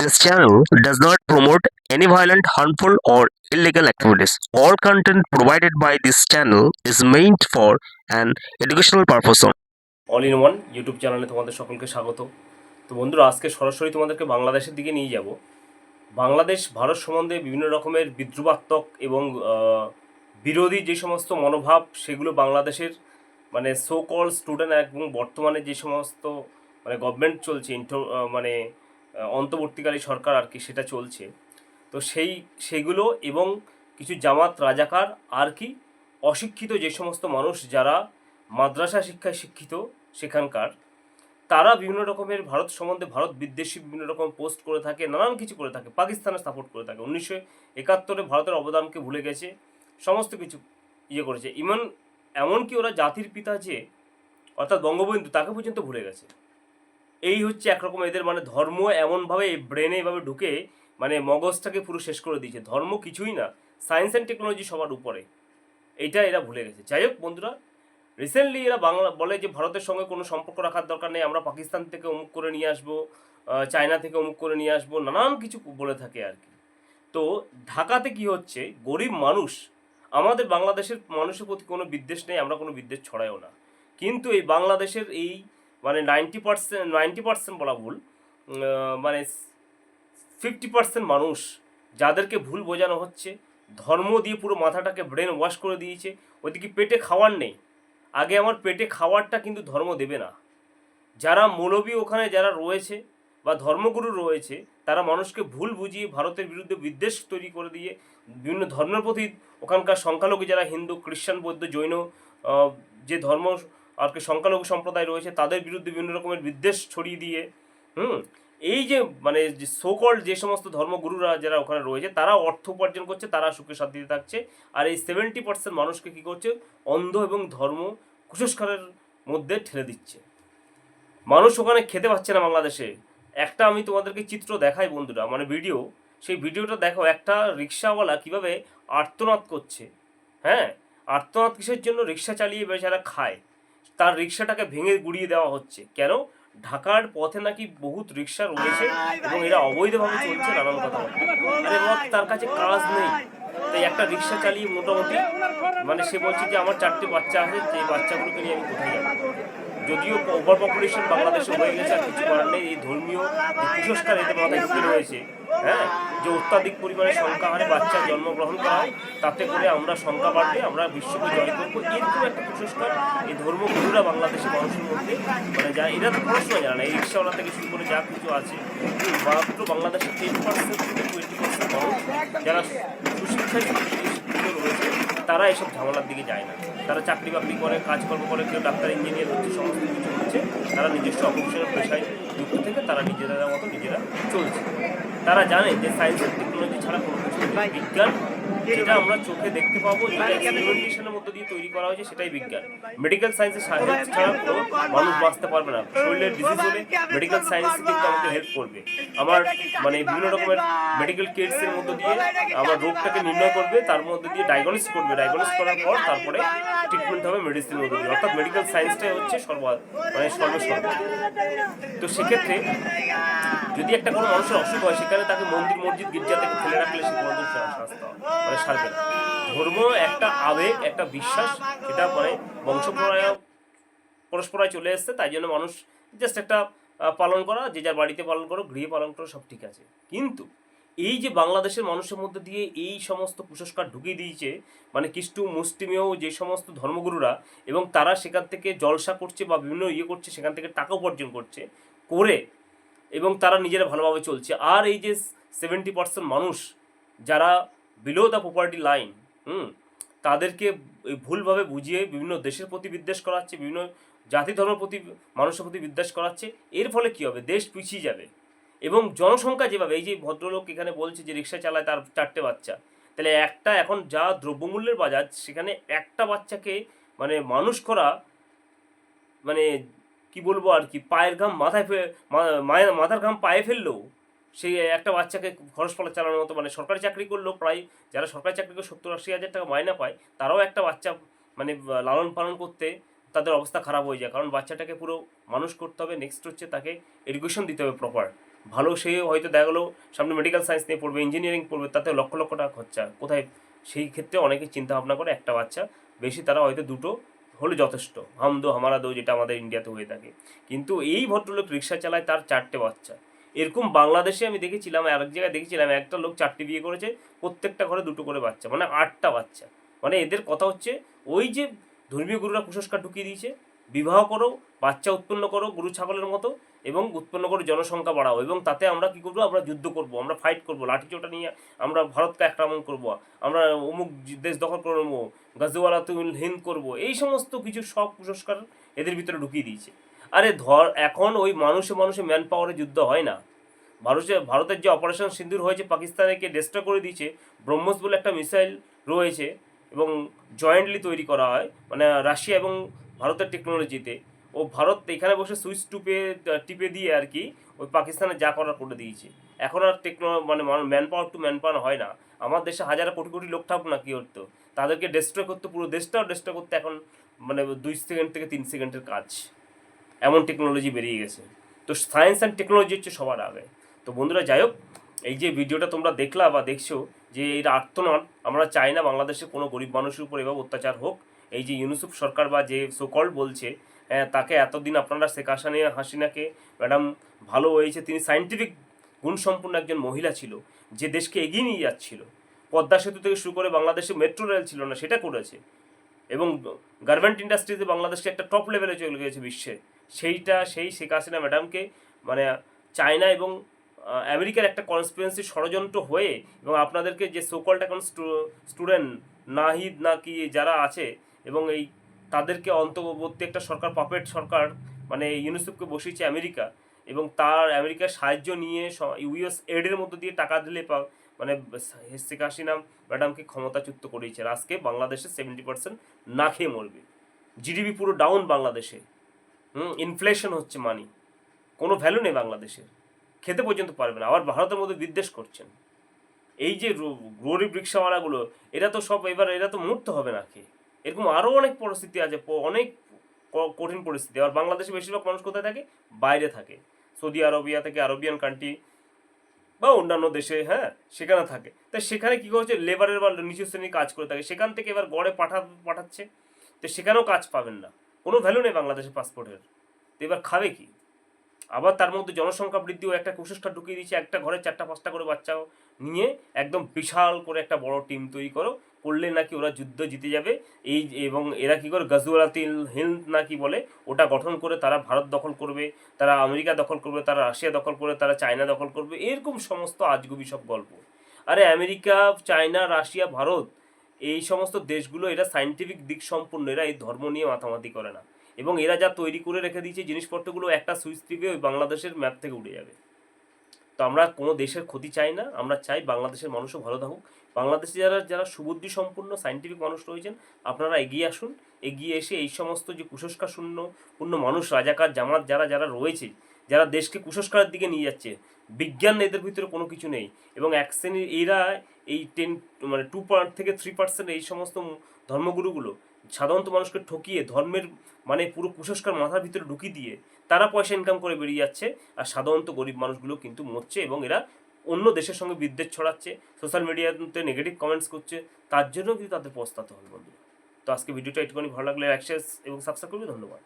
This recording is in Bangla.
This channel does not promote any violent, harmful, or illegal activities. All content provided by this channel is meant for an educational purpose all in one YouTube চ্যানেলে তোমাদের সকলকে স্বাগত। তো বন্ধুরা আজকে সরাসরি তোমাদেরকে বাংলাদেশের দিকে নিয়ে যাব। বাংলাদেশ ভারত সম্বন্ধে বিভিন্ন রকমের বিদ্রুপাত্মক এবং বিরোধী যে সমস্ত মনোভাব সেগুলো বাংলাদেশের মানে সো কল স্টুডেন্ট এবং বর্তমানে যে সমস্ত মানে গভর্নমেন্ট চলছে ইন্টো আহ, মানে অন্তর্বর্তীকালী সরকার আর কি সেটা চলছে। তো সেই, সেগুলো এবং কিছু জামাত রাজাকার আর কি অশিক্ষিত যে সমস্ত মানুষ যারা মাদ্রাসা শিক্ষায় শিক্ষিত সেখানকার, তারা বিভিন্ন রকমের ভারত সম্বন্ধে ভারত বিদ্বেষী বিভিন্ন রকম পোস্ট করে থাকে, নানান কিছু করে থাকে, পাকিস্তানে সাপোর্ট করে থাকে। উনিশশো একাত্তরে ভারতের অবদানকে ভুলে গেছে, সমস্ত কিছু ইয়ে করেছে। ইমন, এমনকি ওরা জাতির পিতা যে, অর্থাৎ বঙ্গবন্ধু, তাকে পর্যন্ত ভুলে গেছে। এই হচ্ছে একরকম এদের মানে ধর্ম এমনভাবে ব্রেনে এভাবে ঢুকে মানে মগজটাকে পুরো শেষ করে দিয়েছে। ধর্ম কিছুই না সায়েন্স অ্যান্ড টেকনোলজি সবার উপরে। এইটা এরা ভুলে গেছে। যাই হোক বন্ধুরা রিসেন্টলি এরা বাংলা বলে যে ভারতের সঙ্গে কোনো সম্পর্ক রাখার দরকার নেই, আমরা পাকিস্তান থেকে অমুক করে নিয়ে আসব চায়না থেকে অমুক করে নিয়ে আসব, নানান কিছু বলে থাকে আর কি। তো ঢাকাতে কি হচ্ছে, গরিব মানুষ, আমাদের বাংলাদেশের মানুষের প্রতি কোনো বিদ্বেষ নেই, আমরা কোনো বিদ্বেষ ছড়াইও না। কিন্তু এই বাংলাদেশের এই মানে নাইনটি পার্সেন্ট নাইনটি পার্সেন্ট বলা ভুল মানে ফিফটি পার্সেন্ট মানুষ যাদেরকে ভুল বোঝানো হচ্ছে, ধর্ম দিয়ে পুরো মাথাটাকে ব্রেন ওয়াশ করে দিয়েছে ওইদিকে পেটে খাওয়ার নেই। আগে আমার পেটে খাওয়ারটা কিন্তু ধর্ম দেবে না। যারা মৌলবী ওখানে যারা রয়েছে বা ধর্মগুরু রয়েছে, তারা মানুষকে ভুল বুঝিয়ে ভারতের বিরুদ্ধে বিদ্বেষ তৈরি করে দিয়ে বিভিন্ন ধর্মের প্রতি ওখানকার সংখ্যালঘু যারা হিন্দু, খ্রিস্টান, বৌদ্ধ, জৈন যে ধর্ম আর সংখ্যালঘু সম্প্রদায় রয়েছে, তাদের বিরুদ্ধে বিভিন্ন রকমের বিদ্বেষ ছড়িয়ে দিয়ে, হুম, এই যে মানে সোকল যে সমস্ত ধর্মগুরুরা যারা ওখানে রয়েছে, তারা অর্থ উপার্জন করছে, তারা সুখে শান্তিতে থাকছে, আর এই সেভেন্টি পার্সেন্ট মানুষকে কী করছে, অন্ধ এবং ধর্ম কুসংস্কারের মধ্যে ঠেলে দিচ্ছে। মানুষ ওখানে খেতে পাচ্ছে না বাংলাদেশে। একটা আমি তোমাদেরকে চিত্র দেখাই বন্ধুরা মানে ভিডিও, সেই ভিডিওটা দেখো, একটা রিক্সাওয়ালা কীভাবে আর্তনাদ করছে হ্যাঁ আর্তনাদ কিসের জন্য? রিক্সা চালিয়ে বেচারা খায়। তার রিক্সাটাকে ভেঙে গুড়িয়ে দেওয়া হচ্ছে। কেন? ঢাকার পথে নাকি বহুত রিক্সা রয়েছে এবং এরা অবৈধভাবে চলছে নানান কথা। আরে তার কাছে কাজ নেই। তাই একটা রিক্সা চালিয়ে মোটামুটি মানে সে বলছে যে, আমার চারটে বাচ্চা আছে, যে বাচ্চাগুলোকে নিয়ে আমি কোথায় যাব? যদিও ওভার পপুলেশন বাংলাদেশে হয়ে গেছে, আর কিছু করার নেই। এই ধর্মীয় কুসংস্কার এতে মাথায় ঢুকে রয়েছে হ্যাঁ? যে অত্যাধিক পরিমাণে সংখ্যা হারে বাচ্চা জন্মগ্রহণ করা তাতে করে আমরা সংখ্যা বাড়বে, আমরা বিশ্বকে জয় করব। এরকম একটা কুসংস্কার এই ধর্মগুরুরা বাংলাদেশের মানুষের মধ্যে মানে যা, এরা তো পড়াশোনা জানে না। এই রিক্সাওয়ালা থেকে শুরু করে যা কিছু আছে মাত্র বাংলাদেশের টেন পার্সেন্ট থেকে টোয়েন্টি পার্সেন্ট মানুষ, যারা সুশিক্ষায় তারা এসব ঝামেলার দিকে যায় না। তারা চাকরি বাকরি করে কাজকর্ম করে কেউ ডাক্তার ইঞ্জিনিয়ার হচ্ছে সমস্ত কিছু হচ্ছে। তারা নিজস্ব অফিসের পেশায় যুক্ত থেকে তারা নিজেদের মতো নিজেরা চলছে। তারা জানে যে সায়েন্স অ্যান্ড টেকনোলজি ছাড়া কোনো কিছু বিজ্ঞান যেটা আমরা চোখে দেখতে পাবো যেটা মধ্যে দিয়ে তৈরি করা হয়েছে সেটাই বিজ্ঞান। মেডিকেল সায়েন্সের সাহায্য ছাড়া কোনো মানুষ বাঁচতে পারবে না। শরীরের ডিজিজ হলে মেডিকেল সায়েন্স কিন্তু আমাকে হেল্প করবে। আমার মানে বিভিন্ন রকমের মেডিকেল কিটসের মধ্যে দিয়ে আমার রোগটাকে নির্ণয় করবে তার মধ্যে দিয়ে ডায়াগনোস করবে। ডায়াগনোস করার পর তারপরে ট্রিটমেন্ট হবে মেডিসিনের মধ্যে দিয়ে। অর্থাৎ মেডিকেল সায়েন্সটাই হচ্ছে সর্ব মানে সর্বসর্ব তো সেক্ষেত্রে যদি একটা কোনো মানুষের অসুখ হয় সেখানে তাকে মন্দির মসজিদ গির্জা থেকে ফেলে রাখলে সে কোনো শাস্তা মানে সারবে না ধর্ম একটা আবেগ, একটা বিশ্বাস এটা মানে বংশপ্রয় পরস্পরায় চলে এসছে, তাই জন্য মানুষ জাস্ট একটা পালন করা, যে যার বাড়িতে পালন করো, গৃহে পালন করো, সব ঠিক আছে। কিন্তু এই যে বাংলাদেশের মানুষের মধ্যে দিয়ে এই সমস্ত কুসংস্কার ঢুকিয়ে দিয়েছে মানে খ্রিস্টু মুসলিমেও যে সমস্ত ধর্মগুরুরা, এবং তারা সেখান থেকে জলসা করছে বা বিভিন্ন ইয়ে করছে, সেখান থেকে টাকা উপার্জন করছে, করে এবং তারা নিজেরা ভালোভাবে চলছে। আর এই যে সেভেন্টি পার্সেন্ট মানুষ, যারা বিলো দ্য প্রপার্টি লাইন হুম, তাদেরকে ভুলভাবে বুঝিয়ে বিভিন্ন দেশের প্রতি বিদ্বেষ করাচ্ছে, বিভিন্ন জাতি ধর্মের প্রতি, মানুষের প্রতি বিদ্বেষ করাচ্ছে, এর ফলে কী হবে? দেশ পিছিয়ে যাবে। এবং জনসংখ্যা যেভাবে, এই যে ভদ্রলোক এখানে বলছে যে রিক্সা চালায় তার চারটে বাচ্চা, তাহলে একটা এখন যা দ্রব্যমূল্যের বাজার, সেখানে একটা বাচ্চাকে মানে মানুষ করা মানে কি বলব আর কি, পায়ের ঘাম মাথায় মাথার ঘাম পায়ে ফেললেও সেই একটা বাচ্চাকে খরচ ফলা চালানোর মতো মানে সরকারি চাকরি করলেও প্রায় যারা সরকারি চাকরি করে সত্তর আশি হাজার টাকা মাইনা পায়, তারাও একটা বাচ্চা মানে লালন পালন করতে তাদের অবস্থা খারাপ হয়ে যায়। কারণ বাচ্চাটাকে পুরো মানুষ করতে হবে নেক্সট হচ্ছে তাকে এডুকেশন দিতে হবে প্রপার ভালো সে হয়তো দেখা গেলো সামনে মেডিকেল সায়েন্স নিয়ে পড়বে ইঞ্জিনিয়ারিং পড়বে, তাতে লক্ষ লক্ষ টাকা খরচা। কোথায়? সেই ক্ষেত্রে অনেকে চিন্তা ভাবনা করে একটা বাচ্চা, বেশি তারা হয়তো দুটো হলে যথেষ্ট। হাম দো হামারা দো যেটা আমাদের ইন্ডিয়াতে হয়ে থাকে। কিন্তু এই ভদ্রলোক রিক্সা চালায় তার চারটে বাচ্চা। এরকম বাংলাদেশে আমি দেখেছিলাম, আর এক জায়গায় দেখেছিলাম, একটা লোক চারটে বিয়ে করেছে, প্রত্যেকটা ঘরে দুটো করে বাচ্চা মানে আটটা বাচ্চা। মানে এদের কথা হচ্ছে, ওই যে ধর্মীয় গুরুরা কুসংস্কার ঢুকিয়ে দিয়েছে, বিবাহ করো, বাচ্চা উৎপন্ন করো, গরু, ছাগলের মতো, এবং উৎপন্ন করে, জনসংখ্যা বাড়াও, এবং তাতে আমরা কি করব, আমরা যুদ্ধ করব, আমরা ফাইট করব, লাঠি লাঠিচোটা নিয়ে আমরা ভারতকে আক্রমণ করব, আমরা অমুক দেশ দখল করব, গাজওয়ালা তুল হিন্দ করব, এই সমস্ত কিছু সব কুসংস্কার এদের ভিতরে ঢুকিয়ে দিয়েছে। আরে ধর, এখন ওই মানুষে মানুষে ম্যান পাওয়ারে যুদ্ধ হয় না। ভারতে, ভারতের যে অপারেশন সিন্দুর হয়েছে পাকিস্তানকে ডেস্ট্রয় করে দিয়েছে, ব্রহ্মস বলে একটা মিসাইল রয়েছে এবং জয়েন্টলি তৈরি করা হয় মানে রাশিয়া এবং ভারতের টেকনোলজিতে ও ভারত এখানে বসে সুইচ টুপে, টিপে দিয়ে আর কি, ওই পাকিস্তানে যা করার করে দিয়েছে। এখন আর টেকনো মানে man power to man power হয় না। আমার দেশে হাজার কোটি কোটি লোক থাকুক না কি করতো তাদেরকে ডেস্ট্রয় করতে, পুরো দেশটাও ডেস্ট্রয় করতে এখন মানে দুই সেকেন্ড থেকে তিন সেকেন্ডের কাজ। এমন টেকনোলজি বেরিয়ে গেছে। তো সায়েন্স অ্যান্ড টেকনোলজি হচ্ছে সবার আগে। তো বন্ধুরা যাই হোক এই যে ভিডিওটা তোমরা দেখলা বা দেখছ যে এটা আর্তনাদ আমরা চাই না বাংলাদেশে কোনো গরিব মানুষের উপর এভাবে অত্যাচার হোক। এই যে ইউনুসুফ সরকার বা যে সোকল বলছে হ্যাঁ, তাকে এতদিন আপনারা শেখ হাসিনা হাসিনাকে ম্যাডাম ভালো হয়েছে তিনি সাইন্টিফিক গুণসম্পন্ন একজন মহিলা ছিল যে দেশকে এগিয়ে নিয়ে যাচ্ছিল। পদ্মা সেতু থেকে শুরু করে বাংলাদেশে মেট্রো রেল ছিল না সেটা করেছে। এবং গার্মেন্ট ইন্ডাস্ট্রিতে বাংলাদেশকে একটা টপ লেভেলে চলে গেছে বিশ্বে। সেইটা, সেই শেখ হাসিনা ম্যাডামকে মানে চায়না এবং আমেরিকার একটা কনস্পিরেন্সি ষড়যন্ত্র হয়ে এবং আপনাদেরকে যে সোকল্ড এখন স্টুডেন্ট নাহিদ না কি যারা আছে এবং এই তাদেরকে অন্তর্বর্তী একটা সরকার পাপেট সরকার মানে ইউনিসেফকে বসিয়েছে আমেরিকা এবং তার আমেরিকার সাহায্য নিয়ে ইউএস এডের মধ্য দিয়ে টাকা দিলে মানে শেখ হাসিনা ম্যাডামকে ক্ষমতাচ্যুত করিয়েছে আজকে বাংলাদেশে সেভেন্টি পার্সেন্ট না খেয়ে মরবে। জিডিপি পুরো ডাউন বাংলাদেশে। হুম ইনফ্লেশন হচ্ছে মানি কোনো ভ্যালু নেই বাংলাদেশের। খেতে পর্যন্ত পারবে না। আবার ভারতের মধ্যে বিদ্বেষ করছেন। এই যে গরিব রিক্সাওয়ালাগুলো, এরা তো সব এবার, এরা তো মরতে হবে না খেয়ে এরকম আরও অনেক পরিস্থিতি আছে অনেক কঠিন পরিস্থিতি। আর বাংলাদেশে বেশিরভাগ মানুষ কোথায় থাকে? বাইরে থাকে। সৌদি আরবিয়া থেকে আরবিয়ান কান্ট্রি বা অন্যান্য দেশে হ্যাঁ সেখানে থাকে। তা সেখানে কী করছে? লেবারের বা নিচু শ্রেণির কাজ করে থাকে। সেখান থেকে এবার গড়ে পাঠা, পাঠাচ্ছে। তো সেখানেও কাজ পাবেন না। কোনো ভ্যালু নেই বাংলাদেশের পাসপোর্টের তো এবার খাবে কি? আবার তার মধ্যে জনসংখ্যা বৃদ্ধিও একটা কুসংস্কার ঢুকিয়ে দিয়েছে। একটা ঘরে চারটা পাঁচটা করে বাচ্চাও নিয়ে একদম বিশাল করে একটা বড় টিম তৈরি করো। করলে নাকি ওরা যুদ্ধ জিতে যাবে। এই এবং এরা কি করে? গাজওয়ালা তিল না নাকি বলে, ওটা গঠন করে তারা ভারত দখল করবে, তারা আমেরিকা দখল করবে, তারা রাশিয়া দখল করবে, তারা চায়না দখল করবে। এরকম সমস্ত আজগুবি সব গল্প। আরে আমেরিকা, চায়না, রাশিয়া, ভারত এই সমস্ত দেশগুলো এরা সাইন্টিফিক দিক সম্পূর্ণ, এরা এই ধর্ম নিয়ে মাথামাতি করে না। এবং এরা যা তৈরি করে রেখে দিয়েছে জিনিসপত্রগুলো একটা সুইচ টিপে ওই বাংলাদেশের ম্যাপ থেকে উড়ে যাবে। তো আমরা কোনো দেশের ক্ষতি চাই না, আমরা চাই বাংলাদেশের মানুষও ভালো থাকুক। বাংলাদেশে যারা যারা সুবুদ্ধি সম্পূর্ণ সাইন্টিফিক মানুষ রয়েছেন, আপনারা এগিয়ে আসুন। এগিয়ে এসে এই সমস্ত যে কুসংস্কার শূন্য পূর্ণ মানুষ, রাজাকার, জামাত যারা যারা রয়েছে, যারা দেশকে কুসংস্কারের দিকে নিয়ে যাচ্ছে বিজ্ঞান এদের ভিতরে কোনো কিছু নেই। এবং এক শ্রেণির এরা এই টেন মানে টু পার্ট থেকে থ্রি পার্সেন্ট এই সমস্ত ধর্মগুরুগুলো সাধারণত মানুষকে ঠকিয়ে, ধর্মের মানে পুরো কুসংস্কার মাথার ভিতরে ঢুকিয়ে দিয়ে তারা পয়সা ইনকাম করে বেরিয়ে যাচ্ছে। আর সাধারণত গরিব মানুষগুলো কিন্তু মরছে এবং এরা অন্য দেশের সঙ্গে বিদ্বেষ ছড়াচ্ছে সোশ্যাল মিডিয়াতে নেগেটিভ কমেন্টস করছে। তার জন্য কিন্তু তাদের পস্তাতে হবে বন্ধুরা। তো আজকে ভিডিওটা একটুখানি ভালো লাগলে শেয়ার এবং সাবস্ক্রাইব করবে ধন্যবাদ।